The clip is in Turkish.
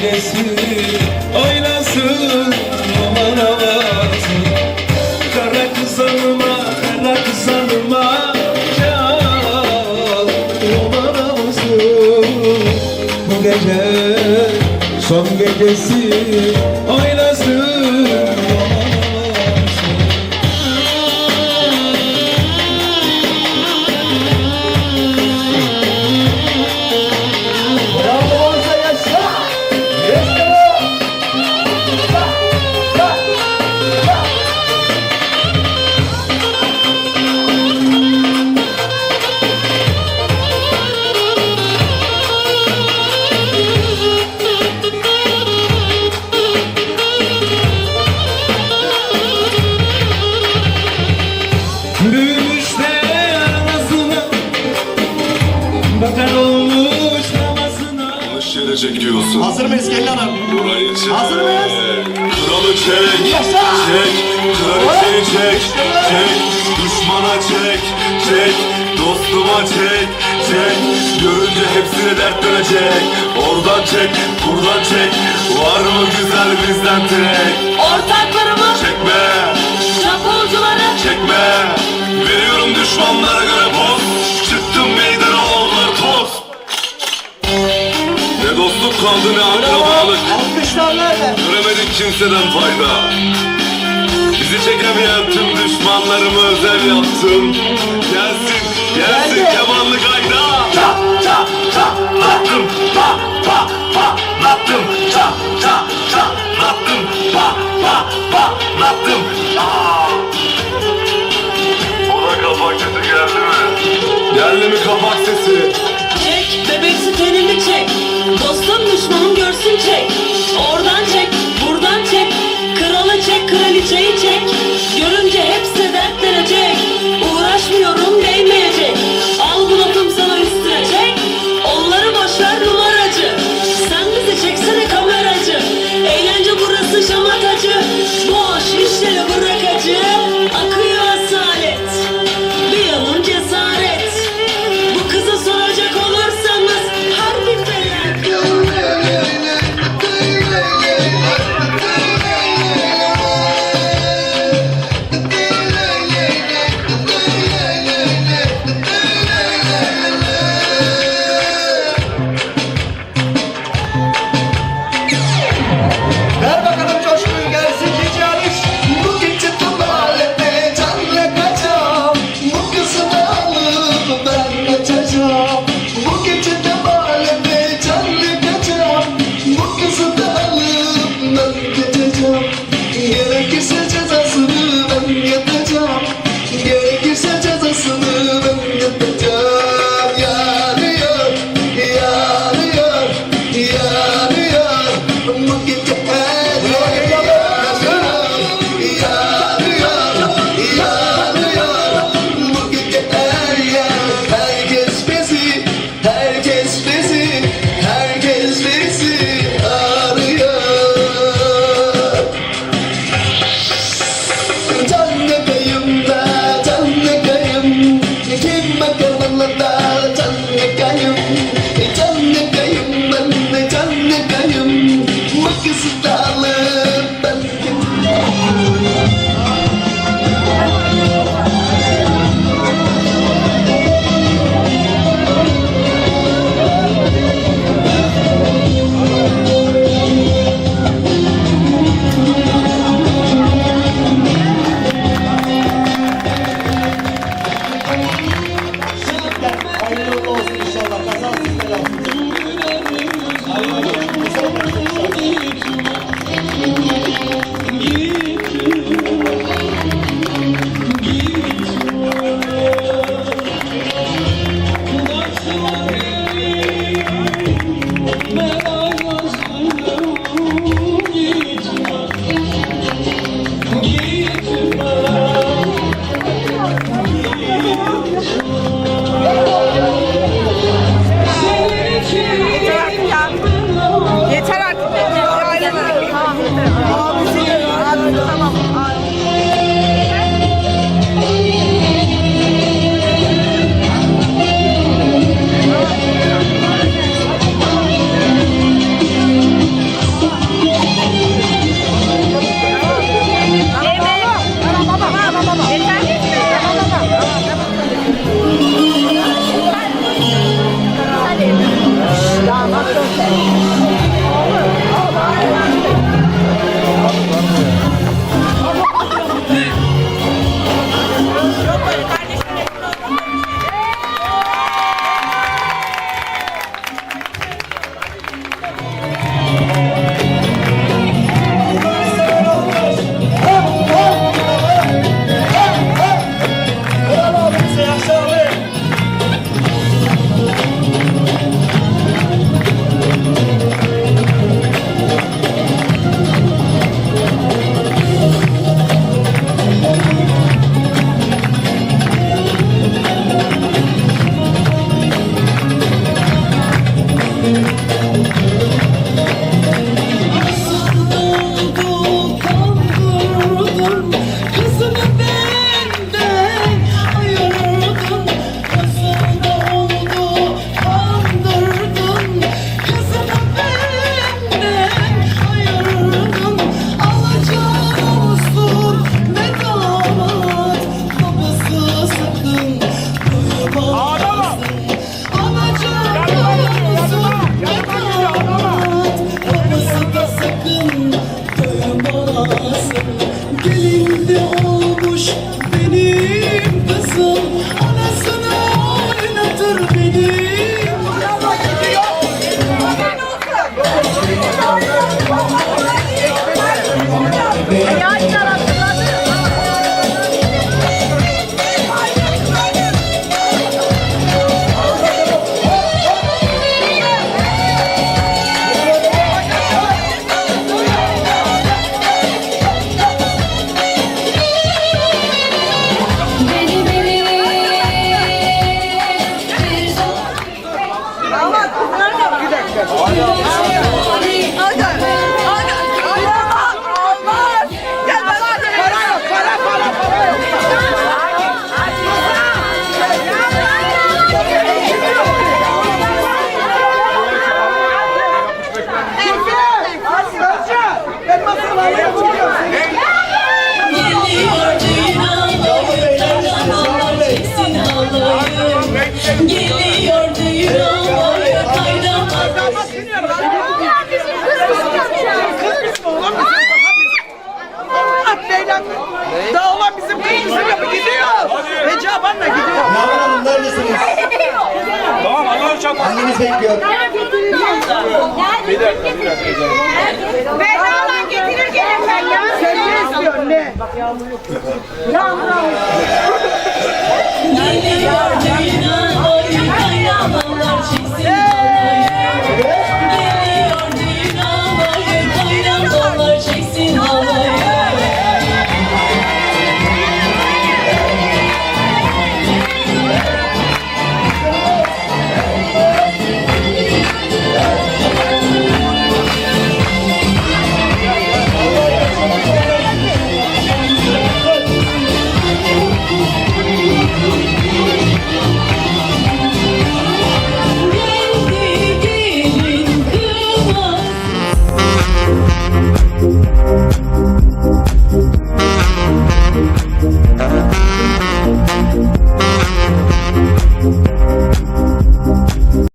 Gecesi oynasın aman havasın Kara kızanıma, kara kızanıma Çal havasın Bu gece son gecesi oynasın Hazır mıyız gelin hanım? Burayı çek. Hazır mıyız? Kralı çek. Yaşa! Çek. Kraliçeyi çek. Çek. Düşmana çek. Çek. Dostuma çek. Çek. Görünce hepsini dert dönecek. Oradan çek. Buradan çek. Var mı güzel bizden tek? Ortaklarımı, Çekme. çapulcuları, Çekme. Veriyorum düşmanlara göre kaldı ne akrabalık. Göremedik kimseden fayda Bizi çekemeyen tüm düşmanlarımı özel yaptım Gelsin, gelsin kemanlı kayda Ça, ça, ça, lattım Pa, pa, pa, lattım Ça, ça, ça, lattım Pa, pa, pa, lattım Aa! Ona kapak sesi geldi mi? Geldi mi kapak sesi? Tenini çek. Dostum düşmanım görsün çek. Oradan abi gidiyor. Recep anne gidiyor. Yavrum Hanım neredesiniz? Tamam Allah uçak. Anneniz bekliyor. Bir dakika bir dakika. Bedavadan getirir gelin ben ya. Sen ne istiyorsun ne? Bak yağmur yok. Yağmur Yağmur. Yağmur. Yağmur.